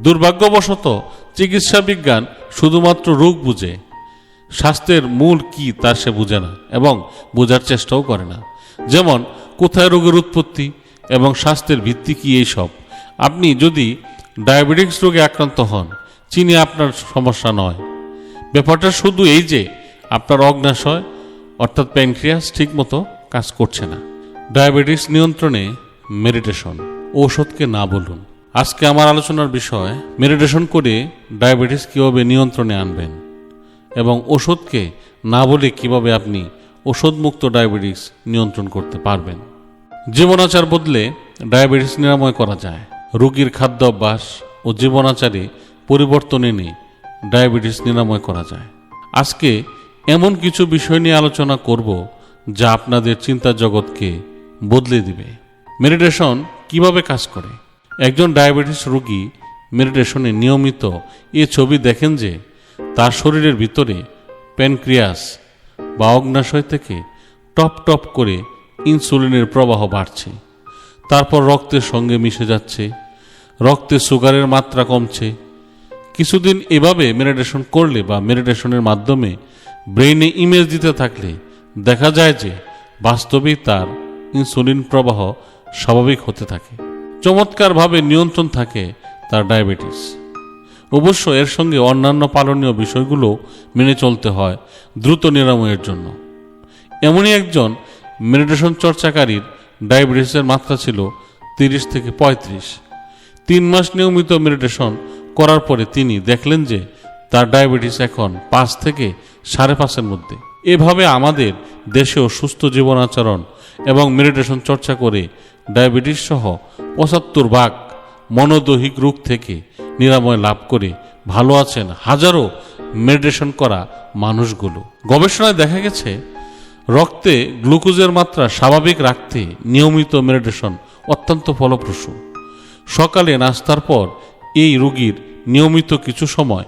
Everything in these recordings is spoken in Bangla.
দুর্ভাগ্যবশত চিকিৎসা বিজ্ঞান শুধুমাত্র রোগ বুঝে। স্বাস্থ্যের মূল কি তা সে বুঝে না এবং বোঝার চেষ্টাও করে না। যেমন, কোথায় রোগের উৎপত্তি এবং স্বাস্থ্যের ভিত্তি কি এইসব আপনি যদি ডায়াবেটিক্স রোগে আক্রান্ত হন, চিনি আপনার সমস্যা নয়। ব্যাপারটা শুধু এই যে, আপনার অগ্নাশয় অর্থাৎ প্যানক্রিয়াস ঠিকমতো কাজ করছে না। ডায়াবেটিস নিয়ন্ত্রণে মেডিটেশন। ঔষধকে না বলুন। আজকে আমার আলোচনার বিষয় মেডিটেশন করে ডায়াবেটিস কীভাবে নিয়ন্ত্রণে আনবেন এবং ওষুধকে না বলে কীভাবে আপনি ওষুধমুক্ত ডায়াবেটিস নিয়ন্ত্রণ করতে পারবেন। জীবনাচার বদলে ডায়াবেটিস নিরাময় করা যায়। রোগীর খাদ্য অভ্যাস ও জীবনাচারে পরিবর্তন এনে ডায়াবেটিস নিরাময় করা যায়। আজকে এমন কিছু বিষয় নিয়ে আলোচনা করব যা আপনাদের চিন্তা জগৎকে বদলে দিবে। মেডিটেশন কীভাবে কাজ করে? একজন ডায়াবেটিস রোগী মেডিটেশনে নিয়মিত এ ছবি দেখেন যে তার শরীরের ভিতরে প্যানক্রিয়াস বা অগ্নাশয় থেকে টপ টপ করে ইনসুলিনের প্রবাহ বাড়ছে। তারপর রক্তের সঙ্গে মিশে যাচ্ছে, রক্তে সুগারের মাত্রা কমছে। কিছুদিন এভাবে মেডিটেশন করলে বা মেডিটেশনের মাধ্যমে ব্রেইনে ইমেজ দিতে থাকলে দেখা যায় যে বাস্তবেই তার ইনসুলিন প্রবাহ স্বাভাবিক হতে থাকে। চমৎকারভাবে নিয়ন্ত্রণ থাকে তার ডায়াবেটিস। অবশ্য এর সঙ্গে অন্যান্য পালনীয় বিষয়গুলো মেনে চলতে হয় দ্রুত নিরাময়ের জন্য। এমনই একজন মেডিটেশন চর্চাকারীর ডায়াবেটিসের মাত্রা ছিল তিরিশ থেকে পঁয়ত্রিশ। তিন মাস নিয়মিত মেডিটেশন করার পরে তিনি দেখলেন যে তার ডায়াবেটিস এখন পাঁচ থেকে সাড়ে পাঁচের মধ্যে। এভাবে আমাদের দেশেও সুস্থ জীবন আচরণ এবং মেডিটেশন চর্চা করে ডায়াবেটিস সহ পঁচাত্তর ভাগ মনোদৈহিক রোগ থেকে নিরাময় লাভ করে ভালো আছেন হাজারো মেডিটেশন করা মানুষগুলো। গবেষণায় দেখা গেছে, রক্তে গ্লুকোজের মাত্রা স্বাভাবিক রাখতে নিয়মিত মেডিটেশন অত্যন্ত ফলপ্রসূ। সকালে নাস্তার পর এই রোগীর নিয়মিত কিছু সময়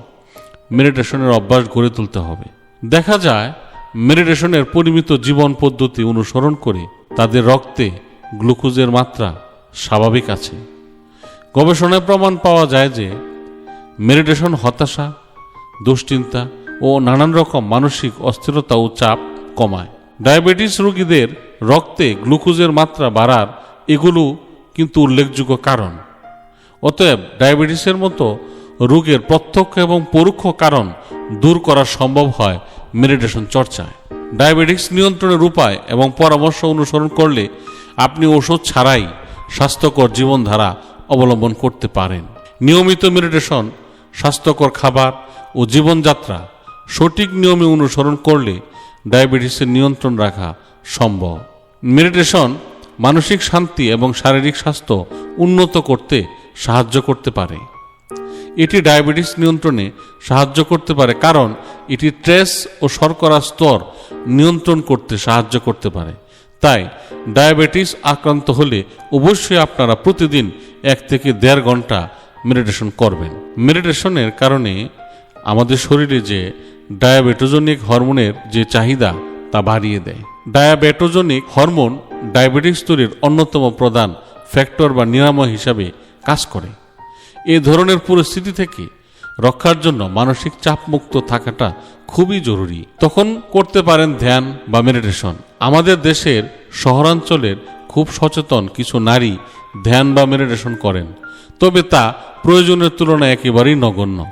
মেডিটেশনের অভ্যাস গড়ে তুলতে হবে। দেখা যায়, মেডিটেশনের পরিমিত জীবন পদ্ধতি অনুসরণ করে তাদের রক্তে গ্লুকোজের মাত্রা স্বাভাবিক আছে। গবেষণায় প্রমাণ পাওয়া যায় যে মেডিটেশন, হতাশা, দুশ্চিন্তা ও নানান রকম মানসিক অস্থিরতা ও চাপ কমায়। ডায়াবেটিস রোগীদের রক্তে গ্লুকোজের মাত্রা বাড়ার এগুলো কিন্তু উল্লেখযোগ্য কারণ। অতএব ডায়াবেটিসের মতো রোগের প্রত্যক্ষ এবং পরোক্ষ কারণ দূর করা সম্ভব হয় মেডিটেশন চর্চায়। ডায়াবেটিস নিয়ন্ত্রণের উপায় এবং পরামর্শ অনুসরণ করলে আপনি ওষুধ ছাড়াই স্বাস্থ্যকর জীবনধারা অবলম্বন করতে পারেন। নিয়মিত মেডিটেশন, স্বাস্থ্যকর খাবার ও জীবনযাত্রা সঠিক নিয়মে অনুসরণ করলে ডায়াবেটিসের নিয়ন্ত্রণ রাখা সম্ভব। মেডিটেশন মানসিক শান্তি এবং শারীরিক স্বাস্থ্য উন্নত করতে সাহায্য করতে পারে। এটি ডায়াবেটিস নিয়ন্ত্রণে সাহায্য করতে পারে কারণ এটি ট্রেস ও শর্করা স্তর নিয়ন্ত্রণ করতে সাহায্য করতে পারে। তাই ডায়াবেটিস আক্রান্ত হলে অবশ্যই আপনারা প্রতিদিন এক থেকে দেড় ঘণ্টা মেডিটেশন করবেন। মেডিটেশনের কারণে আমাদের শরীরে যে ডায়াবেটোজনিক হরমোনের যে চাহিদা তা বাড়িয়ে দেয়। ডায়াবেটোজনিক হরমোন ডায়াবেটিস তৈরির অন্যতম প্রধান ফ্যাক্টর বা নিরাময় হিসাবে কাজ করে। এ ধরনের পরিস্থিতি থেকে রক্ষার জন্য মানসিক চাপমুক্ত থাকাটা খুবই জরুরি। তখন করতে পারেন ধ্যান বা মেডিটেশন। আমাদের দেশের শহরাঞ্চলের খুব সচেতন কিছু নারী ধ্যান বা মেডিটেশন করেন। তবে তা প্রয়োজনের তুলনায় একেবারেই নগণ্য।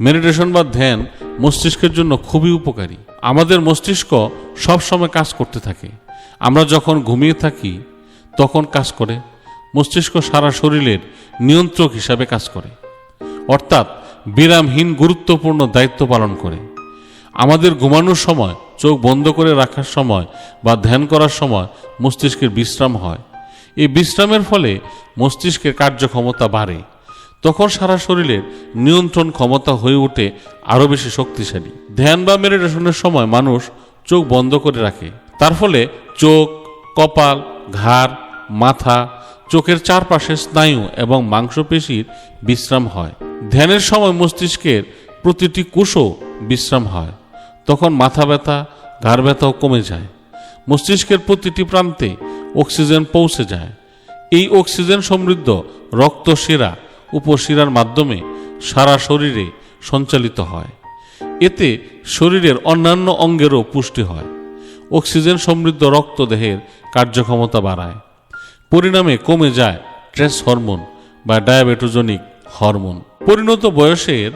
মেডিটেশন বা ধ্যান মস্তিষ্কের জন্য খুবই উপকারী। আমাদের মস্তিষ্ক সবসময় কাজ করতে থাকে। আমরা যখন ঘুমিয়ে থাকি, তখন কাজ করে। মস্তিষ্ক সারা শরীরের নিয়ন্ত্রক হিসাবে কাজ করে। অর্থাৎ বিরামহীন গুরুত্বপূর্ণ দায়িত্ব পালন করে। আমাদের ঘুমানোর সময়, চোখ বন্ধ করে রাখার সময় বা ধ্যান করার সময় মস্তিষ্কের বিশ্রাম হয়। এই বিশ্রামের ফলে মস্তিষ্কের কার্যক্ষমতা বাড়ে। তখন সারা শরীরের নিয়ন্ত্রণ ক্ষমতা হয়ে ওঠে আরও বেশি শক্তিশালী। ধ্যান বা মেডিটেশনের সময় মানুষ চোখ বন্ধ করে রাখে। তার ফলে চোখ, কপাল, ঘাড়, মাথা, চোখের চারপাশে স্নায়ু এবং মাংসপেশির বিশ্রাম হয়। ধ্যানের সময় মস্তিষ্কের প্রতিটি কোষও বিশ্রাম হয়। তখন মাথা ব্যথা, ঘাড় ব্যথাও কমে যায়। মস্তিষ্কের প্রতিটি প্রান্তে অক্সিজেন পৌঁছে যায়। এই অক্সিজেন সমৃদ্ধ রক্ত শিরা, উপশিরার মাধ্যমে সারা শরীরে সঞ্চালিত হয়। এতে শরীরের অন্যান্য অঙ্গেরও পুষ্টি হয়। অক্সিজেন সমৃদ্ধ রক্ত দেহের কার্যক্ষমতা বাড়ায়। পরিণামে কমে যায় স্ট্রেস হরমোন বা ডায়াবেটোজনিক হরমোন। পরিণত বয়সের